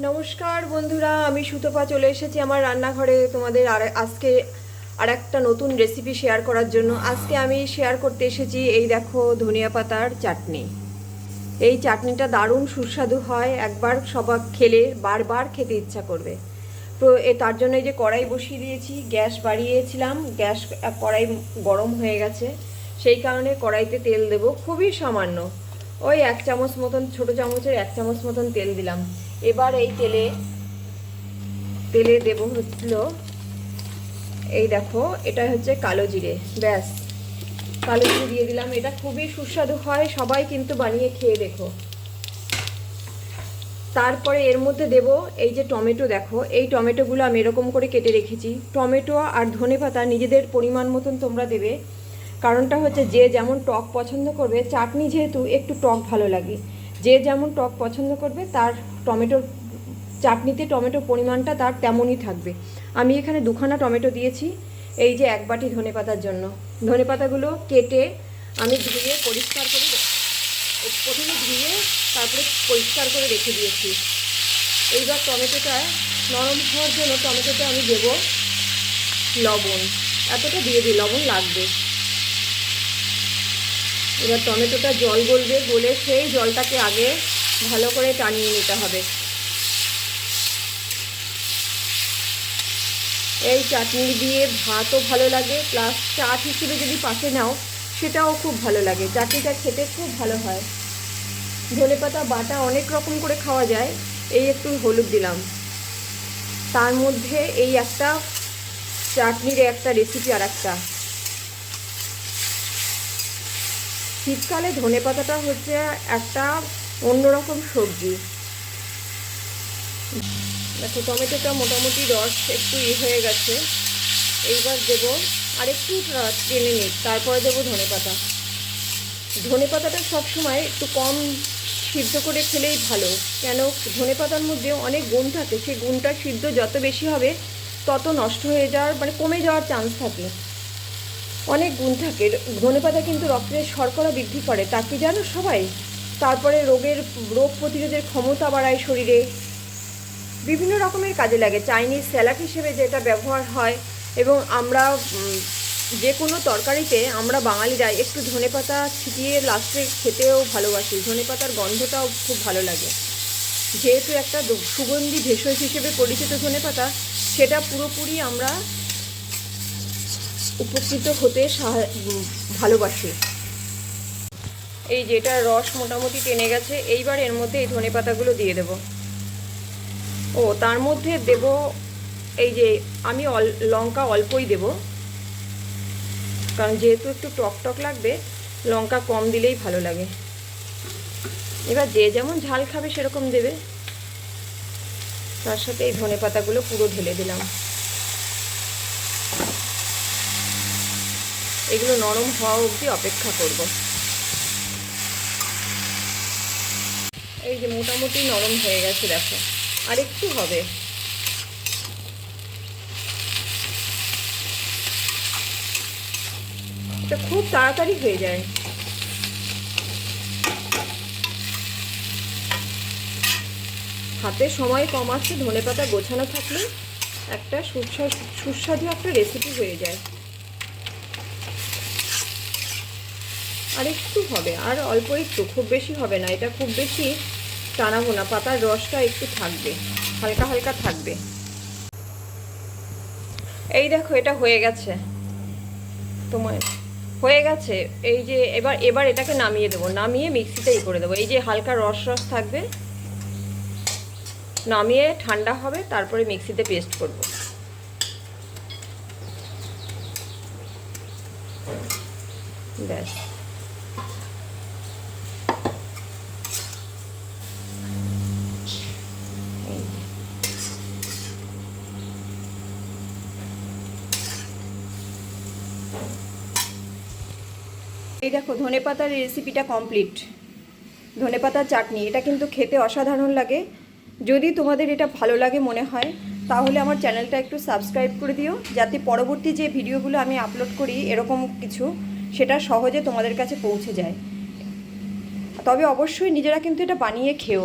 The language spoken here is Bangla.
নমস্কার বন্ধুরা, আমি সুতপা চলে এসেছি আমার রান্নাঘরে তোমাদের আর আজকে আর একটা নতুন রেসিপি শেয়ার করার জন্য। আজকে আমি শেয়ার করতে এসেছি এই দেখো ধনিয়া পাতার চাটনি। এই চাটনিটা দারুণ সুস্বাদু হয়, একবার সবাই খেলে, বারবার খেতে ইচ্ছা করবে। তো এ তার জন্য এই যে কড়াই বসিয়ে দিয়েছি, গ্যাস বাড়িয়েছিলাম, গ্যাস কড়াই গরম হয়ে গেছে, সেই কারণে কড়াইতে তেল দেব, খুবই সামান্য। ওই এক চামচ মতন, ছোট চামচের এক চামচ মতন তেল দিলাম। এবার এই তেলে তেলে দেব হচ্ছিল এই দেখো এটা হচ্ছে কালো জিরে, ব্যাস। কালো জিরে দিয়ে দিলাম, এটা খুবই সুস্বাদু হয়, সবাই কিন্তু বানিয়ে খেয়ে দেখো। তারপরে এর মধ্যে দেব এই যে টমেটো দেখো, এই টমেটোগুলো আমি এরকম করে কেটে রেখেছি। টমেটো আর ধনেপাতা নিজেদের পরিমাণ মতন তোমরা দেবে। কারণটা হচ্ছে যে যেমন টক পছন্দ করবে, চাটনি যেহেতু একটু টক ভালো লাগে। যে যেমন টক পছন্দ করবে, তার টমেটোর চাটনিতে টমেটোর পরিমাণটা তার তেমনই থাকবে। আমি এখানে দুখানা টমেটো দিয়েছি, এই যে এক বাটি ধনেপাতার জন্য। ধনেপাতাগুলো কেটে আমি ধুয়ে পরিষ্কার করে প্রথমে ধুয়ে তারপরে পরিষ্কার করে রেখে দিয়েছি। এইবার টমেটোটা নরম হওয়ার জন্য টমেটোটা আমি দেবো লবণ। এতটা দিয়ে দিই, লবণ লাগবে। এবার টমেটোটা জল গলবে গলে সেই জলটাকে আগে ভালো করে টানিয়ে নিতে হবে। এই চাটনি দিয়ে ভাতও ভালো লাগে প্লাস চাট হিসেবে যদি পাশে নাও, সেটাও খুব ভালো লাগে। চাটনিটা খেতে খুব ভালো হয়। ধনে পাতা, বাটা অনেক রকম করে খাওয়া যায়, এই একটু হলুদ দিলাম। তার মধ্যে এই একটা চাটনির একটা রেসিপি আর একটা শীতকালে ধনে পাতাটা হচ্ছে একটা অন্যরকম সবজি। দেখো, টমেটোটা মোটামুটি রস একটু ই হয়ে গেছে। এইবার দেবো আর একটু টেনে নিই, তারপরে দেবো ধনে পাতা। ধনে পাতাটা সবসময় একটু কম সিদ্ধ করে খেলেই ভালো, কেন ধনে পাতার মধ্যে অনেক গুণ থাকে, সেই গুণটা সিদ্ধ যত বেশি হবে, তত নষ্ট হয়ে যাওয়ার মানে কমে যাওয়ার চান্স থাকে। অনেক গুণ থাকে। ধনে পাতা কিন্তু রক্তের শর্করা বৃদ্ধি করে, তা কি জানো সবাই? তারপরে রোগের, রোগ প্রতিরোধের ক্ষমতা বাড়ায় শরীরে। বিভিন্ন রকমের কাজে লাগে। চাইনিজ স্যালাড হিসেবে যেটা ব্যবহার হয় এবং আমরা যে কোনো তরকারিতে আমরা বাঙালিরা একটু ধনেপাতা ছিটিয়ে লাস্টে খেতেও ভালোবাসি। ধনেপাতার গন্ধটাও খুব ভালো লাগে। যেহেতু একটা সুগন্ধি ভেষজ হিসেবে পরিচিত ধনেপাতা, সেটা পুরোপুরি আমরা উপকৃত হতে ভালোবাসি। এই যেটা রস মোটামুটি টেনে গেছে, এইবার এর মধ্যে এই ধনেপাতাগুলো দিয়ে দেবো। ও, তার মধ্যে দেব এই যে আমি লঙ্কা অল্পই দেব। কারণ যেহেতু একটু টক টক লাগবে, লঙ্কা কম দিলেই ভালো লাগে। এবার যে যেমন ঝাল খাবে সেরকম দেবে। তার সাথে এই ধনে পাতাগুলো পুরো ঢেলে দিলাম। এগুলো নরম হওয়া অবধি অপেক্ষা করব। এই যে মোটামুটি নরম হয়ে গেছে, দেখো। আর একটু হবে। খুব তাড়াতাড়ি হয়ে যায়। হাতে সময় কম আছে ধনে পাতা গোছানো থাকলে একটা সুস্বাদু একটা রেসিপি হয়ে যায়। আর একটু হবে, আর অল্প একটু, খুব বেশি হবে না, এটা খুব বেশি টানাবো না, পাতার রসটা একটু থাকবে, হালকা হালকা থাকবে। এই দেখো, এটা হয়ে গেছে। তোমার হয়ে গেছে, এই যে এবার এবার এটাকে নামিয়ে দেবো, নামিয়ে মিক্সিতেই করে দেবো, এই যে হালকা রস রস থাকবে, নামিয়ে ঠান্ডা হবে, তারপরে মিক্সিতে পেস্ট করব। ব্যাস। এই দেখো ধনে পাতার রেসিপিটা কমপ্লিট ধনে পাতার চাটনি, এটা কিন্তু খেতে অসাধারণ লাগে। যদি তোমাদের এটা ভালো লাগে মনে হয়, তাহলে আমার চ্যানেলটা একটু সাবস্ক্রাইব করে দিও, যাতে পরবর্তী যে ভিডিওগুলো আমি আপলোড করি, এরকম কিছু, সেটা সহজে তোমাদের কাছে পৌঁছে যায়। তবে অবশ্যই নিজেরা কিন্তু এটা বানিয়ে খেও।